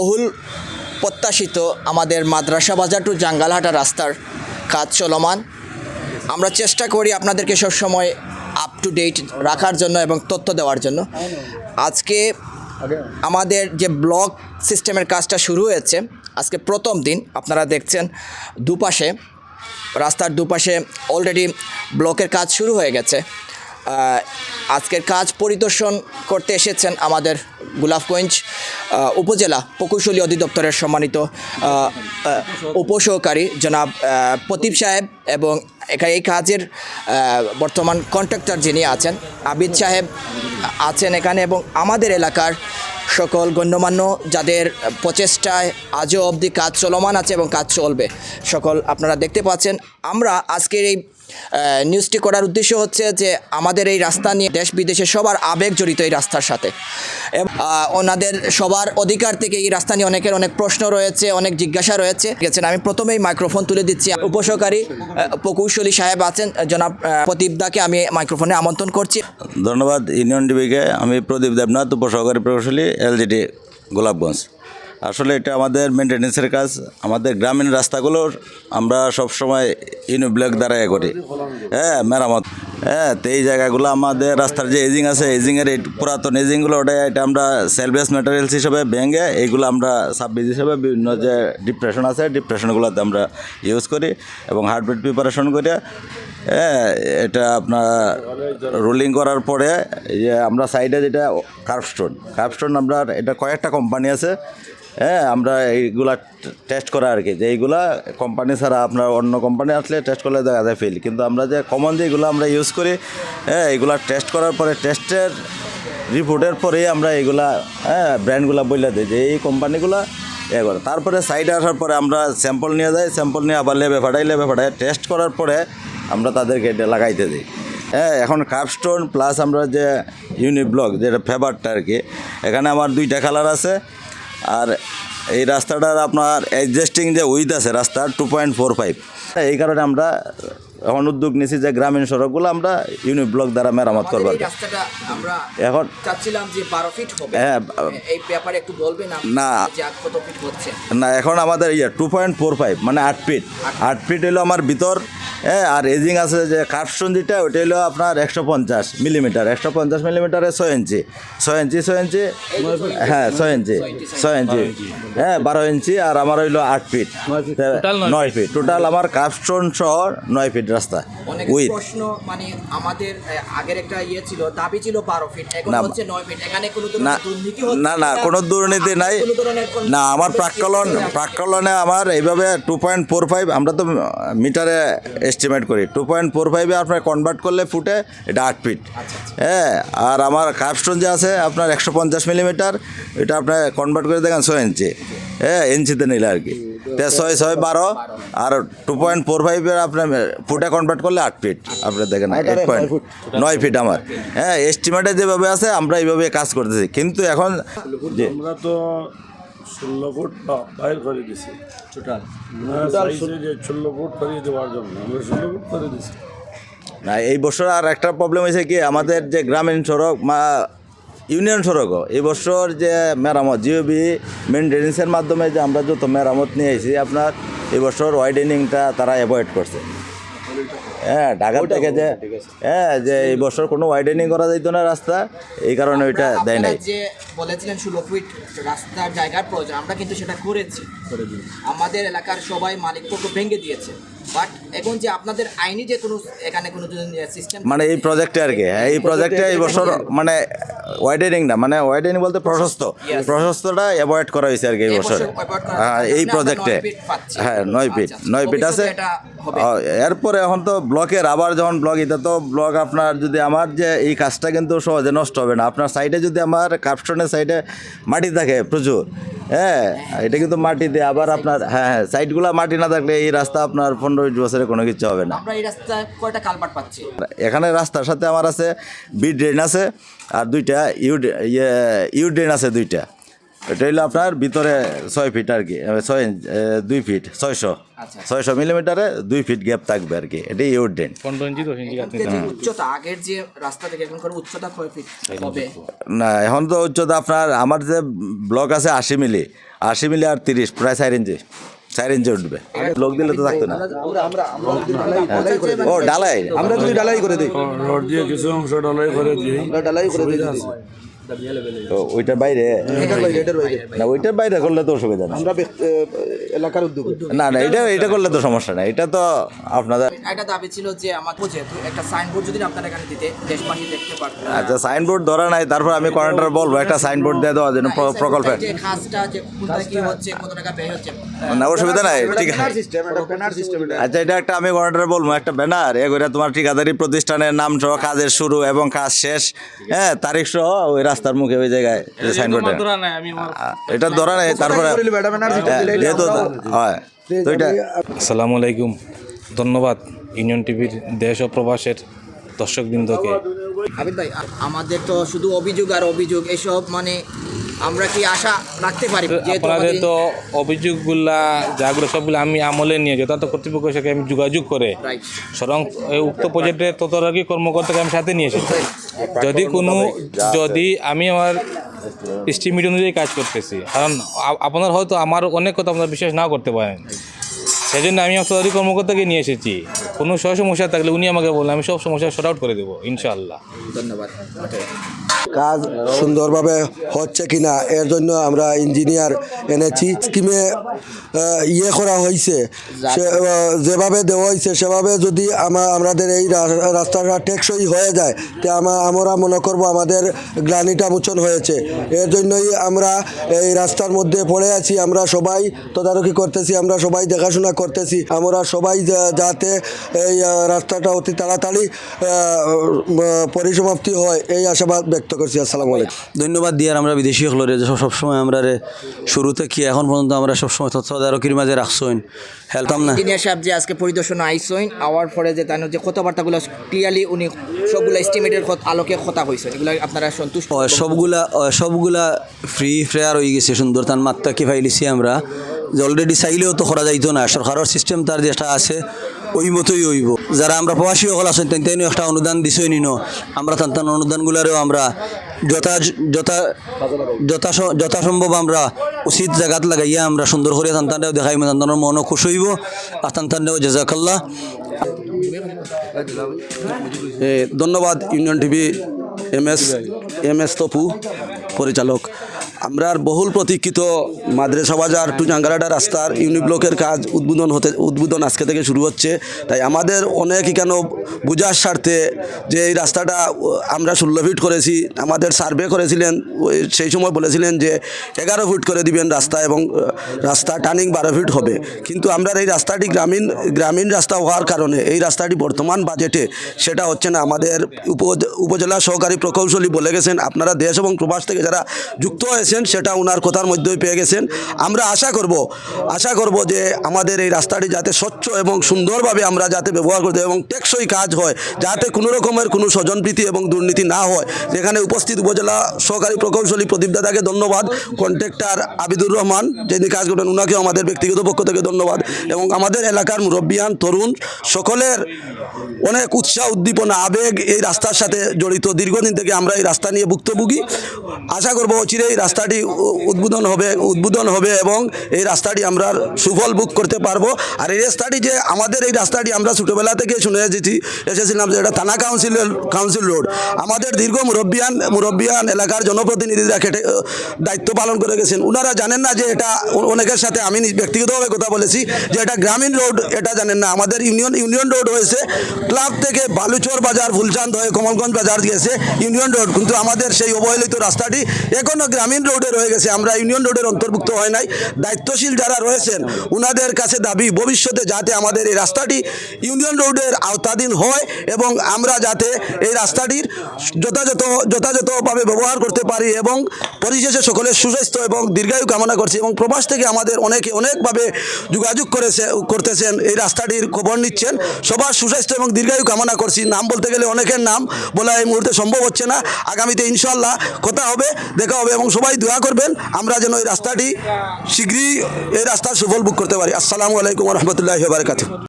বহুল প্রত্যাশিত আমাদের মাদ্রাসা বাজার টু জাঙ্গালহাটা রাস্তার কাজ চলমান। আমরা চেষ্টা করি আপনাদেরকে সবসময় আপ টু ডেট রাখার জন্য এবং তথ্য দেওয়ার জন্য। আজকে আমাদের যে ব্লক সিস্টেমের কাজটা শুরু হয়েছে, আজকে প্রথম দিন, আপনারা দেখছেন দুপাশে, রাস্তার দুপাশে অলরেডি ব্লকের কাজ শুরু হয়ে গেছে। আজকের কাজ পরিদর্শন করতে এসেছেন আমাদের গোলাপগঞ্জ উপজেলা প্রকৌশলী অধিদপ্তরের সম্মানিত উপসহকারী জনাব আহ, প্রদীপ সাহেব এবং এখানে এই কাজের বর্তমান কন্ট্রাক্টর যিনি আছেন আবিদ সাহেব আছেন এখানে এবং আমাদের এলাকার সকল গণ্যমান্য যাদের প্রচেষ্টায় আজও অবধি কাজ চলমান আছে এবং কাজ চলবে। সকল আপনারা দেখতে পাচ্ছেন আমরা আজকের এই নিউজটি করার উদ্দেশ্য হচ্ছে যে আমাদের এই রাস্তা নিয়ে দেশ বিদেশে সবার আবেগ জড়িত এই রাস্তার সাথে। ওনাদের সবার অধিকার থেকে এই রাস্তা নিয়ে অনেকের অনেক প্রশ্ন রয়েছে, অনেক জিজ্ঞাসা রয়েছে। গেছেন, আমি প্রথমেই মাইক্রোফোন তুলে দিচ্ছি। উপসহকারী প্রকৌশলী সাহেব আছেন, জনাব প্রদীপ দাকে আমি মাইক্রোফোনে আমন্ত্রণ করছি। ধন্যবাদ ইউনিয়ন ডিবিকে আমি প্রদীপ দেবনাথ, উপসহকারী প্রকৌশলী এলজিডি গোলাপগঞ্জ। আসলে এটা আমাদের মেনটেন্যান্সের কাজ। আমাদের গ্রামীণ রাস্তাগুলোর আমরা সবসময় ইউনিট ব্লক দ্বারা এ করি। হ্যাঁ মেরামত। হ্যাঁ তো এই জায়গাগুলো আমাদের রাস্তার যে এজিং আছে, এজিংয়ের এই পুরাতন এজিংগুলো ওটা এটা আমরা সেলভেস ম্যাটেরিয়ালস হিসেবে ভেঙে এইগুলো আমরা সাববিজ হিসেবে বিভিন্ন যে ডিপ্রেশন আছে, ডিপ্রেশনগুলোতে আমরা ইউজ করি এবং হার্টবিট প্রিপারেশন করে। হ্যাঁ এটা আপনার রোলিং করার পরে এই আমরা সাইডে যেটা কার্ভস্টোন কার্ভস্টোন আমরা, এটা কয়েকটা কোম্পানি আছে। হ্যাঁ আমরা এইগুলা টেস্ট করা আর কি। যে এইগুলা কোম্পানি ছাড়া আপনার অন্য কোম্পানি আসলে টেস্ট করলে দেখা যায় ফেল কিন্তু আমরা যে কমন যেগুলো আমরা ইউজ করি হ্যাঁ এইগুলা টেস্ট করার পরে টেস্টের রিপোর্টের পরেই আমরা এইগুলা হ্যাঁ ব্র্যান্ডগুলো বলে দিই। যে এই কোম্পানিগুলো এ করে। তারপরে সাইডে আসার পরে আমরা স্যাম্পল নিয়ে যাই স্যাম্পল নিয়ে আবার লেবে ফাটাই লেবে ফাটাই টেস্ট করার পরে আমরা তাদেরকে এটা লাগাইতে দিই। হ্যাঁ এখন কাপস্টোন প্লাস আমরা যে ইউনি ব্লক যেটা ফেভারটা আর কি, এখানে আমার দুইটা কালার আছে। আর এই রাস্তাটার আপনার অ্যাডজাস্টিং যে উইথ আছে রাস্তার টু পয়েন্ট ফোর ফাইভ এই কারণে আমরা এখন উদ্যোগ নিয়েছি যে গ্রামীণ সড়কগুলো আমরা ইউনি ব্লক দ্বারা মেরামত করবার আমরা এখন চাচ্ছিলাম যে বারো ফিট হবে। হ্যাঁ, এই ব্যাপারে একটু বলবেন না। কত ফিট হচ্ছে? না এখন আমাদের ইয়ে টু পয়েন্ট ফোর ফাইভ মানে আট ফিট আট ফিট হলো আমার ভিতর হ্যাঁ আর এজিং আছে যে কাঠসন যেটা ওটা হলো আপনার একশো পঞ্চাশ মিলিমিটার একশো পঞ্চাশ মিলিমিটারে ছয় ইঞ্চি ছয় ইঞ্চি ছয় ইঞ্চি হ্যাঁ ছয় ইঞ্চি ছয় ইঞ্চি হ্যাঁ বারো ইঞ্চি আর আমার হইল আট ফিট নয় ফিট টোটাল আমার কাঠসন সহ নয় ফিট রাস্তা। উইথ প্রশ্ন মানে আমাদের আগের একটা ইয়ে ছিল দাবি ছিল বারো ফিট এখন। হচ্ছে নয় ফিট। এখানে কোনো না দুর্নীতি না না কোনো? দুর্নীতি নাই। না আমার প্রাক্কলন প্রাক্কলনে আমার এইভাবে টু পয়েন্ট ফোর ফাইভ আমরা তো মিটারে এস্টিমেট করি। টু পয়েন্ট ফোর ফাইভে আপনার কনভার্ট করলে ফুটে এটা আট ফিট। হ্যাঁ আর আমার কাপস্টোন যে আছে আপনার একশো পঞ্চাশ মিলিমিটার এটা আপনার কনভার্ট করে দেখেন ছয় ইঞ্চি। হ্যাঁ ইঞ্চিতে নিলে আর কি। ছয় ছয় বারো আর টু পয়েন্ট ফোর ফাইভের আপনার ফুটে কনভার্ট করলে আট ফিট আপনি দেখেন এইট পয়েন্ট নয় ফিট আমার। হ্যাঁ এস্টিমেটে যেভাবে আছে আমরা এইভাবে কাজ করতেছি। কিন্তু এখন আমরা তো ষোলো ফুট বাইর করে দিছি। টোটাল ষোলো ফুট করিয়ে দেওয়ার জন্য। আমরা ষোলো ফুট করে দিছি। না এই বছর আর একটা প্রবলেম হয়েছে কি? আমাদের যে গ্রামীণ সড়ক মা ইউনিয়ন সড়কও এই বছর যে মেরামত জিওবি মেনটেন্সের মাধ্যমে যে আমরা যত মেরামত নিয়ে এসেছি আপনার এই বছর ওয়াইডেনিংটা তারা অ্যাভয়েড করছে। হ্যাঁ ঢাকা থেকে যে হ্যাঁ যে এই বছর কোনো ওয়াইডেনিং করা যেত না রাস্তা এই কারণে ওইটা দেয় নাই। যে বলেছিলেন ষোলো ফিট রাস্তার জায়গার প্রয়োজন আমরা কিন্তু সেটা করেছি। আমাদের এলাকার সবাই মালিকপক্ষ ভেঙে দিয়েছে। বাট এখন যে আপনাদের আইনি যে কোনো এখানে কোনো সিস্টেম মানে এই প্রজেক্টে আর কি হ্যাঁ, এই প্রজেক্টে এই বছর মানে ওয়াইডেনিং না মানে ওয়াইডেনিং বলতে প্রশস্ত. প্রশস্তটা অ্যাভয়েড করা হয়েছে আর কি এই বছর। হ্যাঁ এই প্রজেক্টে। হ্যাঁ নয় ফিট আচ্ছা, নয় ফিট আছে। এরপরে এখন তো ব্লকের আবার যখন ব্লক এটা তো ব্লক আপনার যদি আমার যে এই কাজটা কিন্তু সহজে নষ্ট হবে না। আপনার সাইডে যদি আমার কাপস্টোনের সাইডে মাটি থাকে প্রচুর হ্যাঁ এটা কিন্তু মাটি দিয়ে আবার আপনার হ্যাঁ হ্যাঁ সাইডগুলো মাটি না থাকলে এই রাস্তা আপনার পনেরো বিশ বছরে কোনো কিছু হবে না। আমরা এই রাস্তায় কয়টা কালপাট পাচ্ছি? এখানে রাস্তার সাথে আমার আছে বি ড্রেন আছে আর দুইটা ইউ ইয়ে ইউ ড্রেন আছে দুইটা। এটা হইল আপনার ভিতরে ছয় ফিট আর কি ছয় ইঞ্চ দুই ফিট ছয়শো। আচ্ছা। ছয়শো মিলিমিটারে দুই ফিট গ্যাপ থাকবে আর কি এটাই ইউ ড্রেন। পনেরো এখান উচ্চতা আগের যে রাস্তা থেকে এখনকার উচ্চতা কয় ফিট হবে? না এখন তো উচ্চতা আপনার আমার যে ব্লক আছে আশি মিলি আশি মিলি আর তিরিশ প্রায় চার ইঞ্চি। চার ইঞ্চি উঠবে। লোক দিলে তো থাকতো না। ও ডালাই আমরা যদি ডালাই করে দিই। রড দিয়ে কিছু অংশ ডালাই করে দিই। আমরা ডালাই করে দিই। ও, ওইটার বাইরে? না ওইটার বাইরে করলে তো অসুবিধা না আমরা এলাকার উদ্যোগে। না না এটা এটা করলে তো সমস্যা নাই। এটা তো আপনাদের একটা দাবি ছিল যে আমার যেহেতু একটা সাইনবোর্ড যদি আপনার এখানে দিতে দেশবাসী দেখতে পারতো। আচ্ছা সাইনবোর্ড ধরা নাই তারপর আমি কন্ট্রাক্টর বলব একটা সাইনবোর্ড দিয়ে দেওয়ার জন্য প্র- প্রকল্পে যে খাসটা যে কোনটা কি হচ্ছে কত টাকা ব্যয় হচ্ছে না অসুবিধা নাই ঠিক আছে। ব্যানার সিস্টেম এটা ব্যানার সিস্টেম এটা আচ্ছা এটা একটা আমি কন্ট্রাক্টর বলব একটা ব্যানার এ করে তোমার ঠিকাদারি প্রতিষ্ঠানের নাম সহ কাজের শুরু এবং কাজ শেষ। হ্যাঁ তারিখ সহ ওই রাস্তার মুখে ওই জায়গায় সাইনবোর্ড। এটা ধরা নাই তারপরে হ্যাঁ, দিলে যেহেতু হয়। তো এটা আসসালামু আলাইকুম। ধন্যবাদ ইউনিয়ন টিভির দেশ ও প্রবাসের দর্শকবৃন্দকে। আবিদ ভাই আমাদের তো শুধু অভিযোগ আর অভিযোগ এসব মানে আমরা কি আশা রাখতে পারি? আপনাদের তো অভিযোগগুলা যাগুলো সবগুলো আমি আমলে নিয়ে যথার্থ কর্তৃপক্ষের সাথে আমি যোগাযোগ করে. স্বরং এই উক্ত প্রজেক্টের তদারকি কর্মকর্তাকে আমি সাথে নিয়ে এসেছি। যদি কোনো যদি আমি আমার স্টিমিট অনুযায়ী কাজ করতেছি। কারণ আপনার হয়তো আমার অনেক কথা আপনারা বিশ্বাস না করতে পারেন। সেই জন্য আমি তদারকি কর্মকর্তাকে নিয়ে এসেছি। কোনো সমস্যা থাকলে উনি আমাকে বললেন আমি সব সমস্যা শর্ট আউট করে দেবো, ইনশাআল্লাহ। ধন্যবাদ। কাজ সুন্দরভাবে হচ্ছে কিনা এর জন্য আমরা ইঞ্জিনিয়ার এনেছি। স্কিমে ইয়ে করা হয়েছে। যেভাবে দেওয়া হয়েছে সেভাবে যদি আমা আমাদের এই রাস্তাটা টেকসই হয়ে যায় তে আমা- আমরা মনে করব আমাদের গ্লানিটা মোচন হয়েছে। এর জন্যই আমরা এই রাস্তার মধ্যে পড়ে আছি আমরা সবাই তদারকি করতেছি আমরা সবাই দেখাশোনা করতেছি। আমরা সবাই যাতে এই রাস্তাটা অতি তাড়াতাড়ি পরিসমাপ্তি হয় এই আশাবাদ ব্যক্ত করছি আসসালামু আলাইকুম। ধন্যবাদ দিয়ে আমরা বিদেশি হলরে যে সব- সবসময় আমরা রে শুরু থেকে এখন পর্যন্ত আমরা সবসময় তত্ত্বাবধারকের মাঝে রাখছইন। হেলতাম না। ইঞ্জিনিয়ার সাহেব যে আজকে পরিদর্শন আইসইন আওয়ার পরে যে তার যে কথাবার্তাগুলো ক্লিয়ারলি উনি সবগুলো এস্টিমেটের আলোকে কথা কইছেন। এগুলো আপনারা সন্তুষ্ট সবগুলা সবগুলা ফ্রি ফেয়ার হয়ে গেছে সুন্দর তার মাত্রা কি ফাইলিছি আমরা? যে অলরেডি চাইলেও তো করা যাইতো না সরকারের সিস্টেম তার যেটা আছে ওই মতোই হইব। যারা আমরা প্রবাসী সকল আছেন তেন একটা অনুদান দিছই নিন। আমরা তান অনুদানগুলারও আমরা যথা যথা যথা যথাসম্ভব আমরা উচিত জায়গাত লাগাইয়া আমরা সুন্দর করে দেখাই তান তানের মনও খুশ হইব। আর তান তানটাও জেজাকাল্লাহ। এ, ধন্যবাদ union TV M S M S Tapu পরিচালক। আমরার বহুল প্রতীক্ষিত মাদ্রাসা বাজার টু জাঙ্গারাডা রাস্তার ইউনি ব্লকের কাজ উদ্বোধন হতে, উদ্বোধন আজকে থেকে শুরু হচ্ছে। তাই আমাদের অনেক কেন বোঝার স্বার্থে যে এই রাস্তাটা, আমরা ষোলো ফিট করেছি, আমাদের সার্ভে করেছিলেন সেই সময় বলেছিলেন যে এগারো ফিট করে দিবেন রাস্তা এবং রাস্তা টার্নিং বারো ফিট হবে। কিন্তু আমরা এই রাস্তাটি গ্রামীণ গ্রামীণ রাস্তা হওয়ার কারণে, এই রাস্তাটি বর্তমান বাজেটে সেটা হচ্ছে না। আমাদের উপ- উপজেলা সহকারী প্রকৌশলী বলে গেছেন, আপনারা দেশ এবং প্রবাস থেকে যারা যুক্ত হয়েছেন সেটা ওনার কথার মধ্যেই পেয়ে গেছেন। আমরা আশা করব আশা করব যে আমাদের এই রাস্তাটি যাতে স্বচ্ছ এবং সুন্দরভাবে আমরা যাতে ব্যবহার করতে এবং টেকসই কাজ হয়, যাতে কোনো রকমের কোনো স্বজনপ্রীতি এবং দুর্নীতি না হয়। যেখানে উপস্থিত উপজেলা সহকারী প্রকৌশলী প্রদীপ দাদাকে ধন্যবাদ, কন্ট্রাক্টর আবিদুর রহমান, যিনি কাজ করবেন ওনাকেও আমাদের ব্যক্তিগত পক্ষ থেকে ধন্যবাদ এবং আমাদের এলাকার মুরব্বিয়ান, তরুণ সকলের অনেক উৎসাহ, উদ্দীপনা, আবেগ এই রাস্তার সাথে জড়িত। দীর্ঘদিন থেকে আমরা এই রাস্তা নিয়ে ভুক্তভোগী। আশা করব অচিরে এই রাস্তাটি উদ্বোধন হবে উদ্বোধন হবে এবং এই রাস্তাটি আমরা সুফল বুক করতে পারব। আর এই রাস্তাটি যে, আমাদের এই রাস্তাটি আমরা ছোটোবেলা থেকে শুনে এসেছি, এসেছিলাম যে এটা থানা কাউন্সিল কাউন্সিল রোড আমাদের দীর্ঘ মুরব্বিয়ান মুরব্বিয়ান এলাকার জনপ্রতিনিধিরা খেটে দায়িত্ব পালন করে গেছেন। ওনারা জানেন না যে এটা অনেকের সাথে আমি ব্যক্তিগতভাবে কথা বলেছি যে এটা গ্রামীণ রোড এটা জানেন না। আমাদের ইউনিয়ন ইউনিয়ন রোড হয়েছে, ক্লাব থেকে বালুচর বাজার, ফুলচাঁদ হয়ে কমলগঞ্জ বাজার গেছে ইউনিয়ন রোড কিন্তু আমাদের সেই অবহেলিত রাস্তাটি এখনও গ্রামীণ রোডে রয়ে গেছে। আমরা ইউনিয়ন রোডের অন্তর্ভুক্ত হয় নাই। দায়িত্বশীল যারা রয়েছেন ওনাদের কাছে দাবি, ভবিষ্যতে যাতে আমাদের এই রাস্তাটি ইউনিয়ন রোডের আওতাধীন হয় এবং আমরা যাতে এই রাস্তাটির যথাযথ, যথাযথভাবে ব্যবহার করতে পারি এবং পরিশেষে সকলের সুস্বাস্থ্য এবং দীর্ঘায়ু কামনা করছি এবং প্রবাস থেকে আমাদের অনেকে অনেকভাবে যোগাযোগ করেছে, করতেছেন, এই রাস্তাটির খবর নিচ্ছেন। সবার সুস্বাস্থ্য এবং দীর্ঘায়ু কামনা করছি। নাম বলতে গেলে অনেকের নাম বলা এই মুহূর্তে সম্ভব হচ্ছে না। আগামীতে ইনশাল্লাহ কথা হবে, দেখা হবে এবং সবাই দোয়া করবেন। আমরা যেন এই রাস্তাটি শীঘ্রই এই রাস্তার সুফল বুক করতে পারি। আসসালামু আলাইকুম রহমতুল্লাহ বারকাত